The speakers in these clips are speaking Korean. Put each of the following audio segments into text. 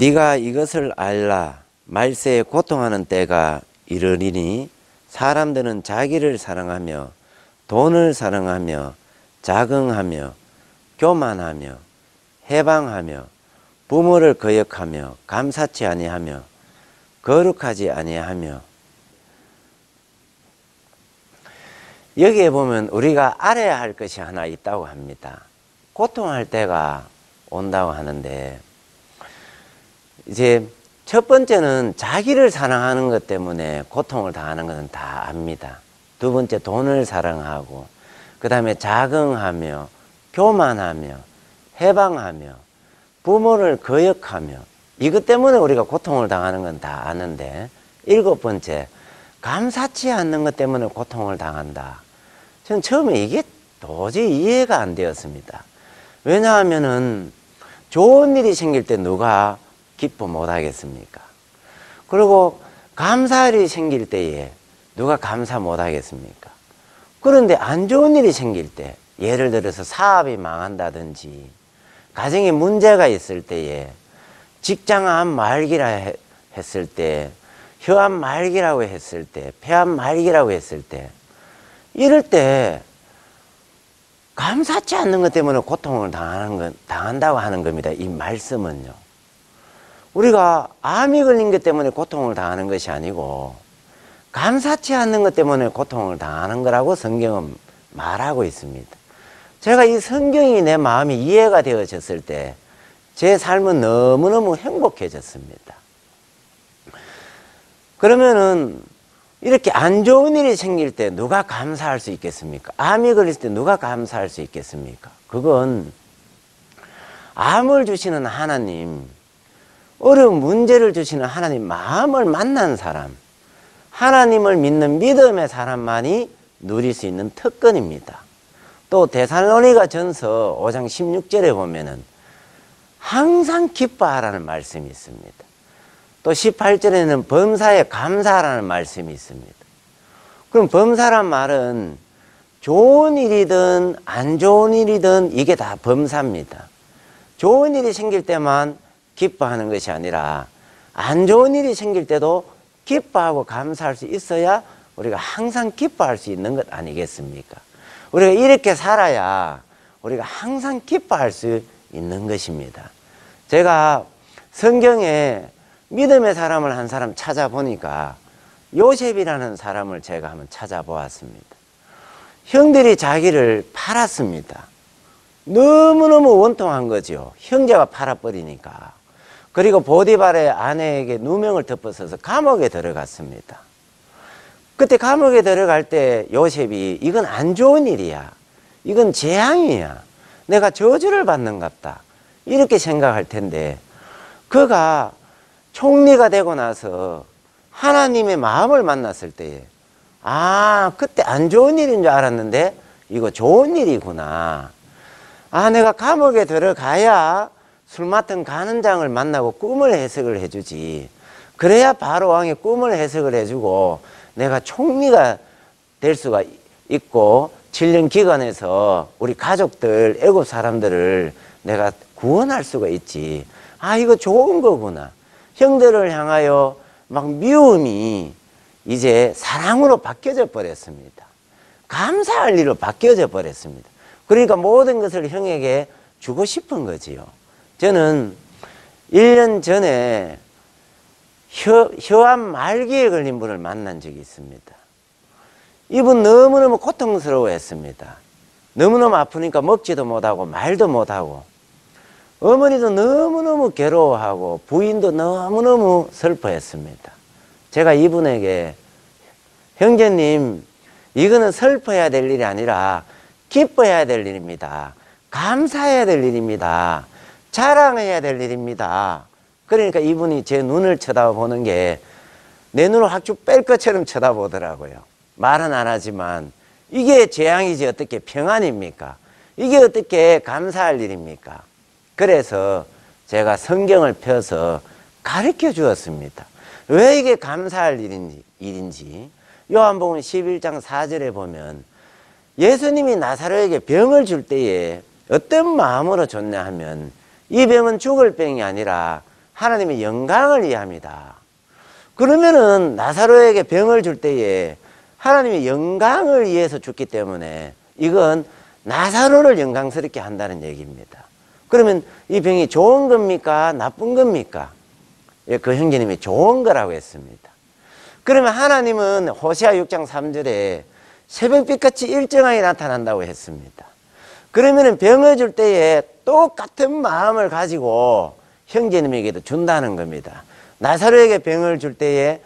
네가 이것을 알라 말세에 고통하는 때가 이르리니 사람들은 자기를 사랑하며 돈을 사랑하며 자긍하며 교만하며 해방하며 부모를 거역하며 감사치 아니하며 거룩하지 아니하며 여기에 보면 우리가 알아야 할 것이 하나 있다고 합니다. 고통할 때가 온다고 하는데 이제 첫 번째는 자기를 사랑하는 것 때문에 고통을 당하는 것은 다 압니다. 두 번째 돈을 사랑하고 그 다음에 자긍하며 교만하며 해방하며 부모를 거역하며 이것 때문에 우리가 고통을 당하는 건 다 아는데 일곱 번째 감사치 않는 것 때문에 고통을 당한다. 저는 처음에 이게 도저히 이해가 안 되었습니다. 왜냐하면은 좋은 일이 생길 때 누가 기뻐 못 하겠습니까? 그리고 감사할 일이 생길 때에 누가 감사 못 하겠습니까? 그런데 안 좋은 일이 생길 때, 예를 들어서 사업이 망한다든지, 가정에 문제가 있을 때에, 직장암 말기라 했을 때, 혀암 말기라고 했을 때, 폐암 말기라고 했을 때, 이럴 때, 감사치 않는 것 때문에 고통을 당하는 건, 당한다고 하는 겁니다. 이 말씀은요. 우리가 암이 걸린 것 때문에 고통을 당하는 것이 아니고 감사치 않는 것 때문에 고통을 당하는 거라고 성경은 말하고 있습니다. 제가 이 성경이 내 마음이 이해가 되어졌을 때 제 삶은 너무너무 행복해졌습니다. 그러면은 이렇게 안 좋은 일이 생길 때 누가 감사할 수 있겠습니까? 암이 걸릴 때 누가 감사할 수 있겠습니까? 그건 암을 주시는 하나님, 어려운 문제를 주시는 하나님 마음을 만난 사람, 하나님을 믿는 믿음의 사람만이 누릴 수 있는 특권입니다. 또 데살로니가 전서 5장 16절에 보면은 항상 기뻐하라는 말씀이 있습니다. 또 18절에는 범사에 감사하라는 말씀이 있습니다. 그럼 범사란 말은 좋은 일이든 안 좋은 일이든 이게 다 범사입니다. 좋은 일이 생길 때만 기뻐하는 것이 아니라 안 좋은 일이 생길 때도 기뻐하고 감사할 수 있어야 우리가 항상 기뻐할 수 있는 것 아니겠습니까? 우리가 이렇게 살아야 우리가 항상 기뻐할 수 있는 것입니다. 제가 성경에 믿음의 사람을 한 사람 찾아보니까 요셉이라는 사람을 제가 한번 찾아보았습니다. 형들이 자기를 팔았습니다. 너무너무 원통한 거죠. 형제가 팔아버리니까. 그리고 보디발의 아내에게 누명을 덮어서서 감옥에 들어갔습니다. 그때 감옥에 들어갈 때 요셉이 이건 안 좋은 일이야. 이건 재앙이야. 내가 저주를 받는갑다. 이렇게 생각할 텐데 그가 총리가 되고 나서 하나님의 마음을 만났을 때에 아 그때 안 좋은 일인 줄 알았는데 이거 좋은 일이구나. 아 내가 감옥에 들어가야 술 맡은 가는장을 만나고 꿈을 해석을 해주지. 그래야 바로 왕의 꿈을 해석을 해주고 내가 총리가 될 수가 있고 7년 기간에서 우리 가족들, 애국 사람들을 내가 구원할 수가 있지. 아, 이거 좋은 거구나. 형들을 향하여 막 미움이 이제 사랑으로 바뀌어져 버렸습니다. 감사할 일로 바뀌어져 버렸습니다. 그러니까 모든 것을 형에게 주고 싶은 거지요. 저는 1년 전에 혀, 혀암 말기에 걸린 분을 만난 적이 있습니다. 이분 너무너무 고통스러워 했습니다. 너무너무 아프니까 먹지도 못하고 말도 못하고 어머니도 너무너무 괴로워하고 부인도 너무너무 슬퍼했습니다. 제가 이분에게 형제님 이거는 슬퍼해야 될 일이 아니라 기뻐해야 될 일입니다. 감사해야 될 일입니다. 자랑해야 될 일입니다. 그러니까 이분이 제 눈을 쳐다보는 게 내 눈을 확 쭉 뺄 것처럼 쳐다보더라고요. 말은 안 하지만 이게 재앙이지 어떻게 평안입니까? 이게 어떻게 감사할 일입니까? 그래서 제가 성경을 펴서 가르쳐 주었습니다. 왜 이게 감사할 일인지, 일인지. 요한복음 11장 4절에 보면 예수님이 나사로에게 병을 줄 때에 어떤 마음으로 줬냐 하면 이 병은 죽을 병이 아니라 하나님의 영광을 이해합니다. 그러면은 나사로에게 병을 줄 때에 하나님의 영광을 위해서 죽기 때문에 이건 나사로를 영광스럽게 한다는 얘기입니다. 그러면 이 병이 좋은 겁니까? 나쁜 겁니까? 예, 그 형제님이 좋은 거라고 했습니다. 그러면 하나님은 호시아 6장 3절에 새벽빛같이 일정하게 나타난다고 했습니다. 그러면은 병을 줄 때에 똑같은 마음을 가지고 형제님에게도 준다는 겁니다. 나사로에게 병을 줄 때에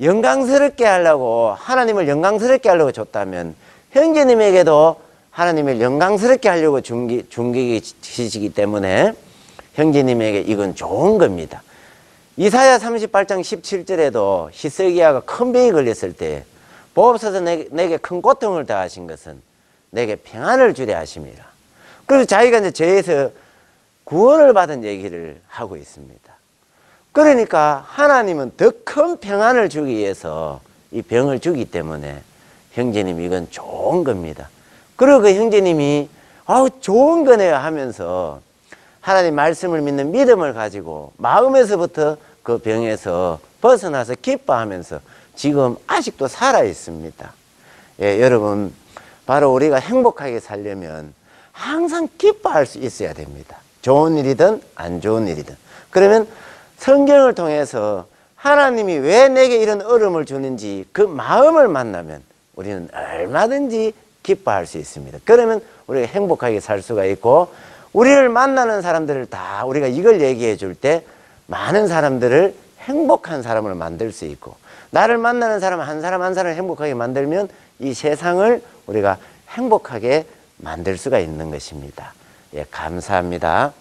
영광스럽게 하려고 하나님을 영광스럽게 하려고 줬다면 형제님에게도 하나님을 영광스럽게 하려고 준기, 준기시기 때문에 형제님에게 이건 좋은 겁니다. 이사야 38장 17절에도 히스기야가 큰 병이 걸렸을 때 보옵소서 내게, 큰 고통을 더하신 것은 내게 평안을 주려 하심이라. 그래서 자기가 이제 죄에서 구원을 받은 얘기를 하고 있습니다. 그러니까 하나님은 더 큰 평안을 주기 위해서 이 병을 주기 때문에 형제님 이건 좋은 겁니다. 그리고 그 형제님이 아우 좋은 거네요 하면서 하나님 말씀을 믿는 믿음을 가지고 마음에서부터 그 병에서 벗어나서 기뻐하면서 지금 아직도 살아 있습니다. 예, 여러분 바로 우리가 행복하게 살려면 항상 기뻐할 수 있어야 됩니다. 좋은 일이든 안 좋은 일이든. 그러면 성경을 통해서 하나님이 왜 내게 이런 어려움을 주는지 그 마음을 만나면 우리는 얼마든지 기뻐할 수 있습니다. 그러면 우리가 행복하게 살 수가 있고 우리를 만나는 사람들을 다 우리가 이걸 얘기해 줄 때 많은 사람들을 행복한 사람을 만들 수 있고 나를 만나는 사람 한 사람 한 사람을 행복하게 만들면 이 세상을 우리가 행복하게 만들 수가 있는 것입니다. 예, 감사합니다.